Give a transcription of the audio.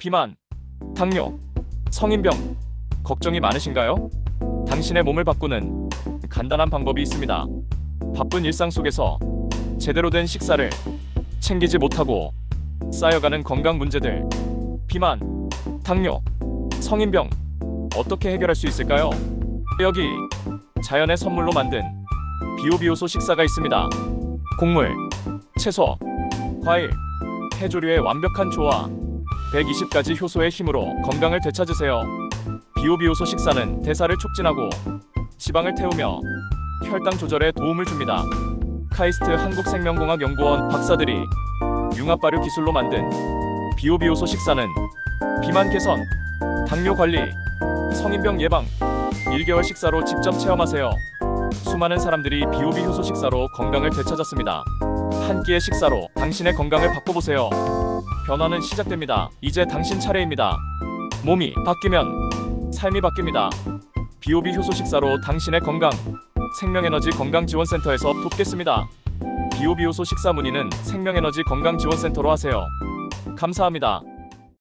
비만, 당뇨, 성인병 걱정이 많으신가요? 당신의 몸을 바꾸는 간단한 방법이 있습니다. 바쁜 일상 속에서 제대로 된 식사를 챙기지 못하고 쌓여가는 건강 문제들, 비만, 당뇨, 성인병 어떻게 해결할 수 있을까요? 여기 자연의 선물로 만든 비오비오소 식사가 있습니다. 곡물, 채소, 과일, 해조류의 완벽한 조화, 120가지 효소의 힘으로 건강을 되찾으세요. 비오비오소 식사는 대사를 촉진하고 지방을 태우며 혈당 조절에 도움을 줍니다. 카이스트 한국생명공학 연구원 박사들이 융합 발효 기술로 만든 비오비오소 식사는 비만 개선, 당뇨 관리, 성인병 예방, 1개월 식사로 직접 체험하세요. 수많은 사람들이 비오비 효소 식사로 건강을 되찾았습니다. 한 끼의 식사로 당신의 건강을 바꿔보세요. 변화는 시작됩니다. 이제 당신 차례입니다. 몸이 바뀌면 삶이 바뀝니다. 비오비 효소 식사로 당신의 건강, 생명에너지 건강지원센터에서 돕겠습니다. 비오비 효소 식사 문의는 생명에너지 건강지원센터로 하세요. 감사합니다.